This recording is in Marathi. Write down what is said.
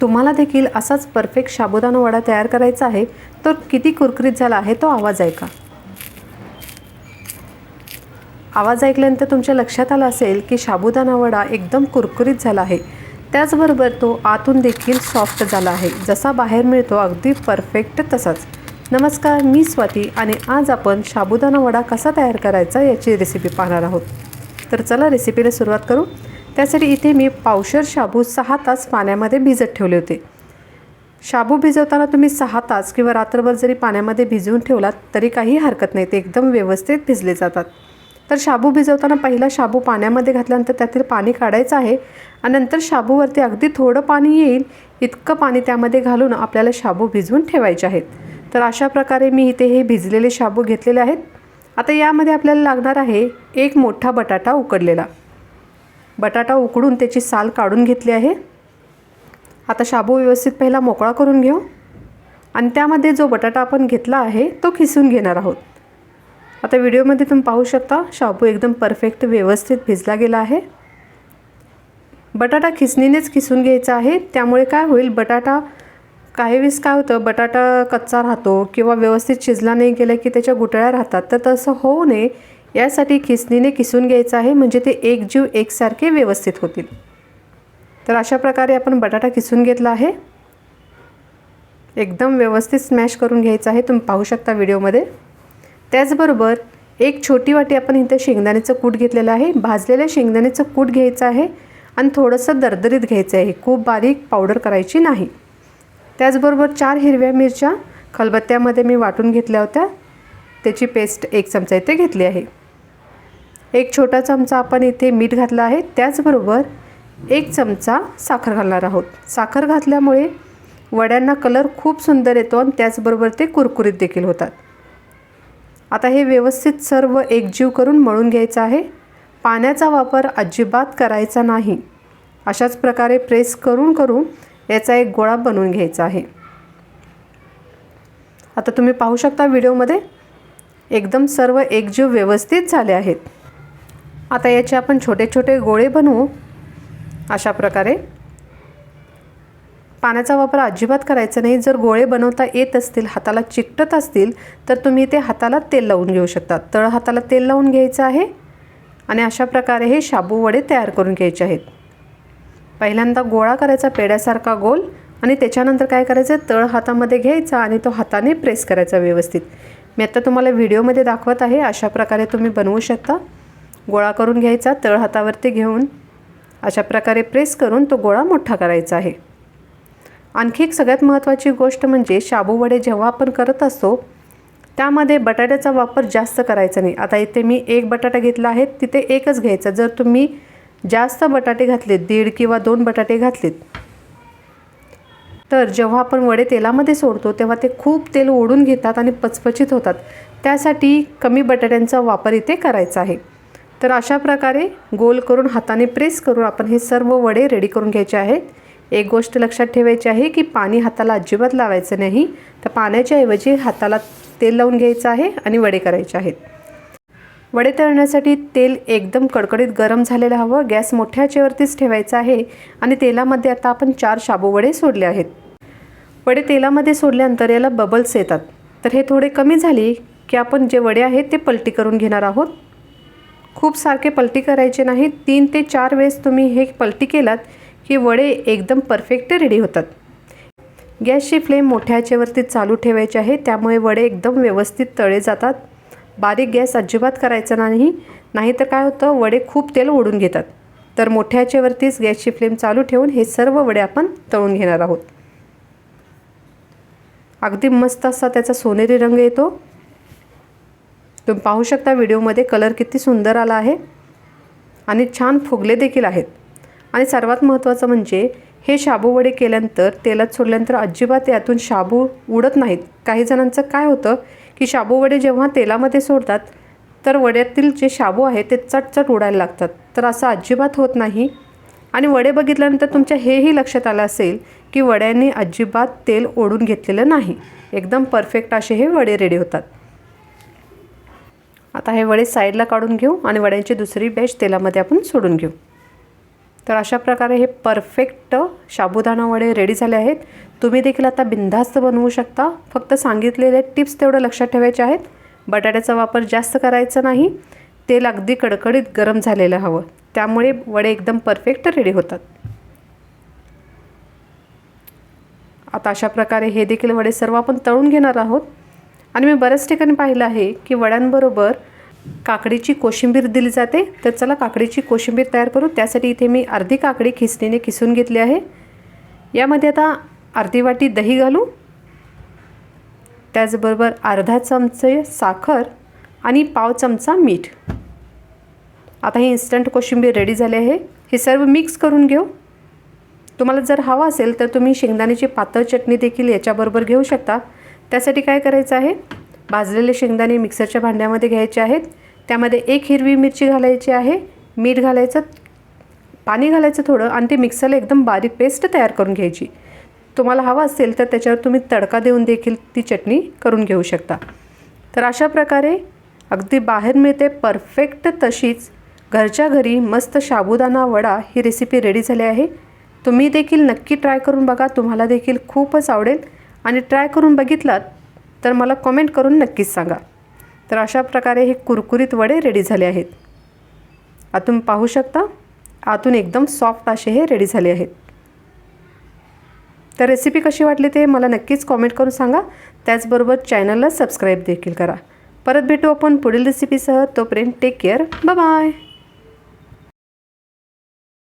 तुम्हाला देखील असाच परफेक्ट साबुदाणा वडा तयार करायचा आहे तर किती कुरकुरीत झाला आहे तो आवाज ऐका. आवाज ऐकल्यानंतर तुमच्या लक्षात आलं असेल की साबुदाणा वडा एकदम कुरकुरीत झाला आहे. त्याचबरोबर तो आतून देखील सॉफ्ट झाला आहे. जसा बाहेर मिळतो अगदी परफेक्ट तसाच. नमस्कार मी स्वाती आणि आज आपण साबुदाणा वडा कसा तयार करायचा याची रेसिपी पाहणार आहोत. तर चला रेसिपीला सुरुवात करू. त्यासाठी इथे मी पावशर शाबू सहा तास पाण्यामध्ये भिजत ठेवले होते. शाबू भिजवताना तुम्ही सहा तास किंवा रात्रभर जरी पाण्यामध्ये भिजवून ठेवलात तरी काही हरकत नाही. ते एकदम व्यवस्थित भिजले जातात. तर शाबू भिजवताना पहिला शाबू पाण्यामध्ये घातल्यानंतर त्यातील पाणी काढायचं आहे आणि नंतर शाबूवरती अगदी थोडं पाणी येईल इतकं पाणी त्यामध्ये घालून आपल्याला शाबू भिजवून ठेवायचे आहेत. तर अशा प्रकारे मी इथे हे भिजलेले शाबू घेतलेले आहेत. आता यामध्ये आपल्याला लागणार आहे एक मोठा बटाटा उकडलेला. बटाटा उकडून त्याची साल काढून घेतली आहे. आता शाबू व्यवस्थित पहिला मोकळा करून घेऊ. आणि त्यामध्ये जो बटाटा आपण घेतला आहे तो खिसून घेणार आहोत. आता व्हिडिओमध्ये तुम्ही पाहू शकता शाबू एकदम परफेक्ट व्यवस्थित भिजला गेला आहे. बटाटा खिसणीनेच खिसून घ्यायचा आहे. त्यामुळे काय होईल बटाटा काही वेळेस काय होतं बटाटा कच्चा राहतो किंवा व्यवस्थित शिजला नाही गेला की त्याच्या गुटळ्या राहतात. तर तसं होऊ नये. यासाठी खिसणीने किसून घ्यायचं आहे म्हणजे ते एक जीव एकसारखे व्यवस्थित होतील. तर अशा प्रकारे आपण बटाटा किसून घेतला आहे. एकदम व्यवस्थित स्मॅश करून घ्यायचं आहे तुम्ही पाहू शकता व्हिडिओमध्ये. त्याचबरोबर एक छोटी वाटी आपण इथं शेंगदाण्याचं कूट घेतलेलं आहे भाजलेल्या शेंगदाण्याचं कूट घ्यायचं आहे आणि थोडंसं दरदरीत घ्यायचं आहे. खूप बारीक पावडर करायची नाही. त्याचबरोबर चार हिरव्या मिरच्या खलबत्त्यामध्ये मी वाटून घेतल्या होत्या. त्याची पेस्ट एक चमचा इथे घेतली आहे. एक छोटा चमचा आपण इथे मीठ घातलं आहे. त्याचबरोबर एक चमचा साखर घालणार आहोत. साखर घातल्यामुळे वड्यांना कलर खूप सुंदर येतो आणि त्याचबरोबर ते कुरकुरीत देखील होतात. आता हे व्यवस्थित सर्व एकजीव करून मळून घ्यायचं आहे. पाण्याचा वापर अजिबात करायचा नाही. अशाच प्रकारे प्रेस करून करून याचा एक गोळा बनवून घ्यायचा आहे. आता तुम्ही पाहू शकता व्हिडिओमध्ये एकदम सर्व एकजीव व्यवस्थित झाले आहेत. आता याचे आपण छोटे छोटे गोळे बनवू अशा प्रकारे. पाण्याचा वापर अजिबात करायचा नाही. जर गोळे बनवता येत असतील हाताला चिकटत असतील तर तुम्ही ते हाताला तेल लावून घेऊ शकता. तळ हाताला तेल लावून घ्यायचं आहे आणि अशा प्रकारे हे शाबू वडे तयार करून घ्यायचे आहेत. पहिल्यांदा गोळा करायचा पेड्यासारखा गोल आणि त्याच्यानंतर काय करायचं? तळ हातामध्ये घ्यायचा आणि तो हाताने प्रेस करायचा व्यवस्थित. मी आता तुम्हाला व्हिडिओमध्ये दाखवत आहे. अशा प्रकारे तुम्ही बनवू शकता. गोळा करून घ्यायचा तळ हातावरती घेऊन अशा प्रकारे प्रेस करून तो गोळा मोठा करायचा आहे. आणखी एक सगळ्यात महत्त्वाची गोष्ट म्हणजे शाबू वडे जेव्हा आपण करत असतो त्यामध्ये बटाट्याचा वापर जास्त करायचा नाही. आता इथे मी एक बटाटा घेतला आहे तिथे एकच घ्यायचा. जर तुम्ही जास्त बटाटे घातलेत दीड किंवा दोन बटाटे घातलेत तर जेव्हा आपण वडे तेलामध्ये सोडतो तेव्हा ते खूप तेल ओढून घेतात आणि पचपचित होतात. त्यासाठी कमी बटाट्यांचा वापर इथे करायचा आहे. तर अशा प्रकारे गोल करून हाताने प्रेस करून आपण हे सर्व वडे रेडी करून घ्यायचे आहेत. एक गोष्ट लक्षात ठेवायची आहे की पाणी हाताला अजिबात लावायचं नाही. तर पाण्याच्या ऐवजी हाताला तेल लावून घ्यायचं आहे आणि वडे करायचे आहेत. वडे तळण्यासाठी तेल एकदम कडकडीत गरम झालेलं हवं. गॅस मोठ्या आचेवरतीच ठेवायचा आहे आणि तेलामध्ये आता आपण चार शाबू वडे सोडले आहेत. वडे तेलामध्ये सोडल्यानंतर याला बबल्स येतात. तर हे थोडे कमी झाले की आपण जे वडे आहेत ते पलटी करून घेणार आहोत. खूप सारखे पलटी करायचे नाही तीन ते चार वेळेस तुम्ही हे पलटी केलात की वडे एकदम परफेक्ट रेडी होतात. गॅसची फ्लेम मोठ्या याच्यावरती चालू ठेवायची आहे. त्यामुळे वडे एकदम व्यवस्थित तळे जातात. बारीक गॅस अजिबात करायचा नाही. नाहीतर काय होतं वडे खूप तेल ओढून घेतात. तर मोठ्या याच्यावरतीच गॅसची फ्लेम चालू ठेवून हे सर्व वडे आपण तळून घेणार आहोत. अगदी मस्त असा त्याचा सोनेरी रंग येतो. तुम्ही पाहू शकता व्हिडिओमध्ये कलर किती सुंदर आला आहे आणि छान फुगले देखील आहेत. आणि सर्वात महत्त्वाचं म्हणजे हे शाबू वडे केल्यानंतर तेलात सोडल्यानंतर अजिबात यातून शाबू उडत नाहीत. काही जणांचं काय होतं की शाबू वडे जेव्हा तेलामध्ये सोडतात तर वड्यातील जे शाबू आहे ते चटचट उडायला लागतात. तर असं अजिबात होत नाही. आणि वडे बघितल्यानंतर तुमच्या हेही लक्षात आलं असेल की वड्यांनी अजिबात तेल ओढून घेतलेलं नाही. एकदम परफेक्ट असे हे वडे रेडी होतात. आता हे वडे साईडला काढून घेऊ आणि वड्यांची दुसरी बॅच तेलामध्ये आपण सोडून घेऊ. तर अशा प्रकारे हे परफेक्ट साबुदाणा वडे रेडी झाले आहेत. तुम्ही देखील आता बिनधास्त बनवू शकता. फक्त सांगितलेले टिप्स तेवढं लक्षात ठेवायचे आहेत. बटाट्याचा वापर जास्त करायचा नाही. तेल अगदी कडकडीत गरम झालेलं हवं. त्यामुळे वडे एकदम परफेक्ट रेडी होतात. आता अशा प्रकारे हे देखील वडे सर्व आपण तळून घेणार आहोत. आणि मी बऱ्याच ठिकाणी पाहिलं आहे की वड्यांबरोबर काकडीची कोशिंबीर दिली जाते. तर चला काकडीची कोशिंबीर तयार करू. त्यासाठी इथे मी अर्धी काकडी खिसणीने किसून घेतली आहे. यामध्ये आता अर्धी वाटी दही घालू. त्याचबरोबर अर्धा चमचे साखर आणि पाव चमचा मीठ. आता ही इन्स्टंट कोशिंबीर रेडी झाली आहे. हे सर्व मिक्स करून घेऊ. तुम्हाला जर हवा असेल तर तुम्ही शेंगदाण्याची पातळ चटणी देखील याच्याबरोबर घेऊ शकता. त्यासाठी काय करायचं आहे? भाजलेले शेंगदाणे मिक्सरच्या भांड्यामध्ये घ्यायचे आहेत. त्यामध्ये एक हिरवी मिरची घालायची आहे. मीठ घालायचं पाणी घालायचं थोडं आणि ते मिक्सरला एकदम बारीक पेस्ट तयार करून घ्यायची. तुम्हाला हवा असेल तर त्याच्यावर तुम्ही तडका देऊन देखील ती चटणी करून घेऊ शकता. तर अशा प्रकारे अगदी बाहेर मिळते परफेक्ट तशीच घरच्या घरी मस्त साबुदाणा वडा ही रेसिपी रेडी झाली आहे. तुम्ही देखील नक्की ट्राय करून बघा. तुम्हाला देखील खूपच आवडेल. आणि ट्राय करून बघितलात तर मला कॉमेंट करून नक्कीच सांगा. तर अशा प्रकारे हे कुरकुरीत वडे रेडी झाले आहेत. आतून पाहू शकता आतून एकदम सॉफ्ट असे हे रेडी झाले आहेत. तर रेसिपी कशी वाटली ते मला नक्कीच कॉमेंट करून सांगा. त्याचबरोबर चॅनलला सबस्क्राईब देखील करा. परत भेटू आपण पुढील रेसिपीसह तोपर्यंत टेक केअर बाय